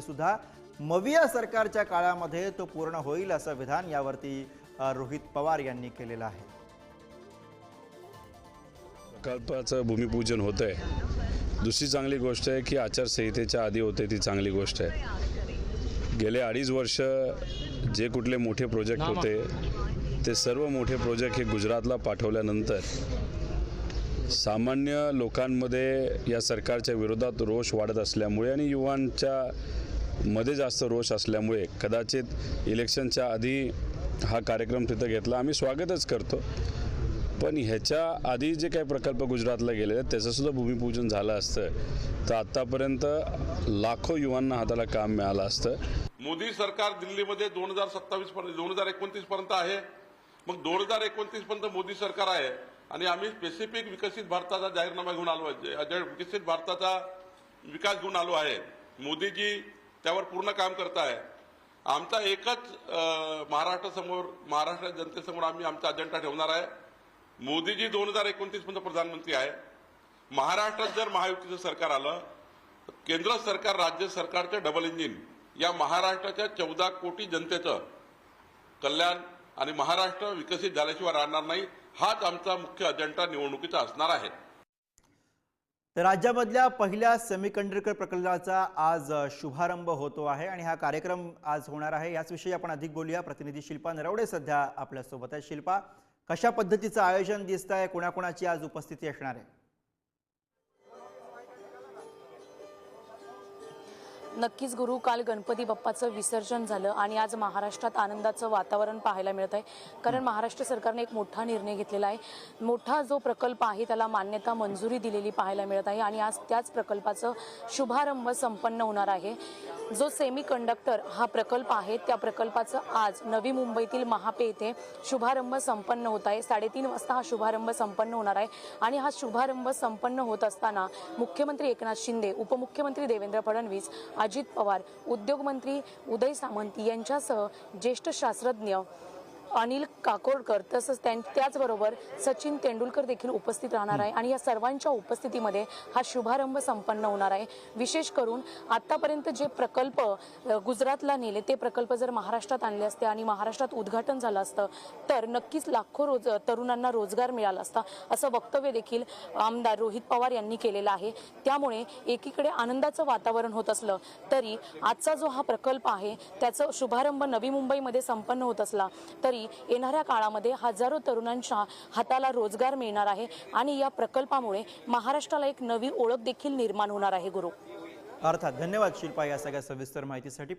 तरी सुद्धा मविया सरकारच्या काळामध्ये तो पूर्ण होईल असं विधान यावरती रोहित पवार यांनी केलेलं आहे. प्रकल्पाचं भूमिपूजन होतं आहे दुसरी चांगली गोष्ट आहे की आचारसंहितेच्या आधी होते ती चांगली गोष्ट आहे. गेले अडीच वर्ष जे कुठले मोठे प्रोजेक्ट होते ते सर्व मोठे प्रोजेक्ट हे गुजरातला पाठवल्यानंतर सामान्य लोकांमध्ये या सरकारच्या विरोधात रोष वाढत असल्यामुळे आणि युवांच्या मध्ये जास्त रोष असल्यामुळे कदाचित इलेक्शनच्या आधी हा कार्यक्रम तिथं घेतला. आम्ही स्वागतच करतो. पण ह्याच्या आधी जे काही प्रकल्प गुजरातला गेले आहेत त्याचंसुद्धा भूमिपूजन झालं असतं. तर आत्तापर्यंत लाखो युवांना हाताला काम मिळालं असतं. मोदी सरकार दिल्लीमध्ये दोन हजार सत्तावीस पर्यंत दोन हजार एकोणतीस पर्यंत आहे. मग दोन हजार एकोणतीस पर्यंत मोदी सरकार आहे. आणि आम्ही स्पेसिफिक विकसित भारताचा जाहीरनामा घेऊन आलो आहे. विकसित भारताचा विकास घेऊन आलो आहे. मोदीजी त्यावर पूर्ण काम करत आहे आमचा एकच महाराष्ट्रासमोर महाराष्ट्र जनतेसमोर आम्ही आमचा अजेंडा ठेवणार आहे. मोदीजी दोन हजार एकोणतीसमध्ये प्रधानमंत्री आहे. महाराष्ट्रात जर महायुतीचं सरकार आलं तर केंद्र सरकार राज्य सरकारचं डबल इंजिन या महाराष्ट्राच्या चौदा कोटी जनतेचं कल्याण आणि महाराष्ट्र विकसित झाल्याशिवाय राहणार नाही हाच आमचा मुख्य अजेंडा निवडणुकीचा असणार आहे. तर राज्यामधल्या पहिल्या सेमीकंडक्टर प्रकल्पाचा आज शुभारंभ होतो आहे आणि हा कार्यक्रम आज होणार आहे. याचविषयी आपण अधिक बोलूया. प्रतिनिधी शिल्पा नरवडे सध्या आपल्यासोबत आहे शिल्पा कशा पद्धतीचं आयोजन दिसत आहे कोणाकोणाची आज उपस्थिती असणार आहे? नक्कीच गुरु. काल गणपती बाप्पाचं विसर्जन झालं आणि आज महाराष्ट्रात आनंदाचं वातावरण पाहायला मिळत आहे. कारण महाराष्ट्र सरकारने एक मोठा निर्णय घेतलेला आहे. मोठा जो प्रकल्प आहे त्याला मान्यता मंजुरी दिलेली पाहायला मिळत आहे आणि आज त्याच प्रकल्पाचं शुभारंभ संपन्न होणार आहे. जो सेमी कंडक्टर हा प्रकल्प आहे त्या प्रकल्पाचं आज नवी मुंबईतील महापे येथे शुभारंभ संपन्न होत आहे. साडेतीन वाजता हा शुभारंभ संपन्न होणार आहे. आणि हा शुभारंभ संपन्न होत असताना मुख्यमंत्री एकनाथ शिंदे उपमुख्यमंत्री देवेंद्र फडणवीस अजित पवार उद्योगमंत्री उदय सामंत यांच्यासह ज्येष्ठ शास्त्रज्ञ अनिल काकोडकर तसंच त्यां त्याचबरोबर सचिन तेंडुलकर देखील उपस्थित राहणार आहे. आणि या सर्वांच्या उपस्थितीमध्ये हा शुभारंभ संपन्न होणार आहे. विशेष करून आतापर्यंत जे प्रकल्प गुजरातला नेले ते प्रकल्प जर महाराष्ट्रात आणले असते आणि महाराष्ट्रात उद्घाटन झालं असतं तर नक्कीच लाखो रोज तरुणांना रोजगार मिळाला असता असं वक्तव्य देखील आमदार रोहित पवार यांनी केलेलं आहे. त्यामुळे एकीकडे आनंदाचं वातावरण होत असलं तरी आजचा जो हा प्रकल्प आहे त्याचं शुभारंभ नवी मुंबईमध्ये संपन्न होत असला तरी तरी येणाऱ्या काळामध्ये हजारो तरुणांच्या हाताला रोजगार मिळणार आहे आणि या प्रकल्पामुळे महाराष्ट्राला एक नवी ओळख देखील निर्माण होणार आहे गुरु. अर्थात धन्यवाद शिल्पा या सगळ्या सविस्तर माहितीसाठी.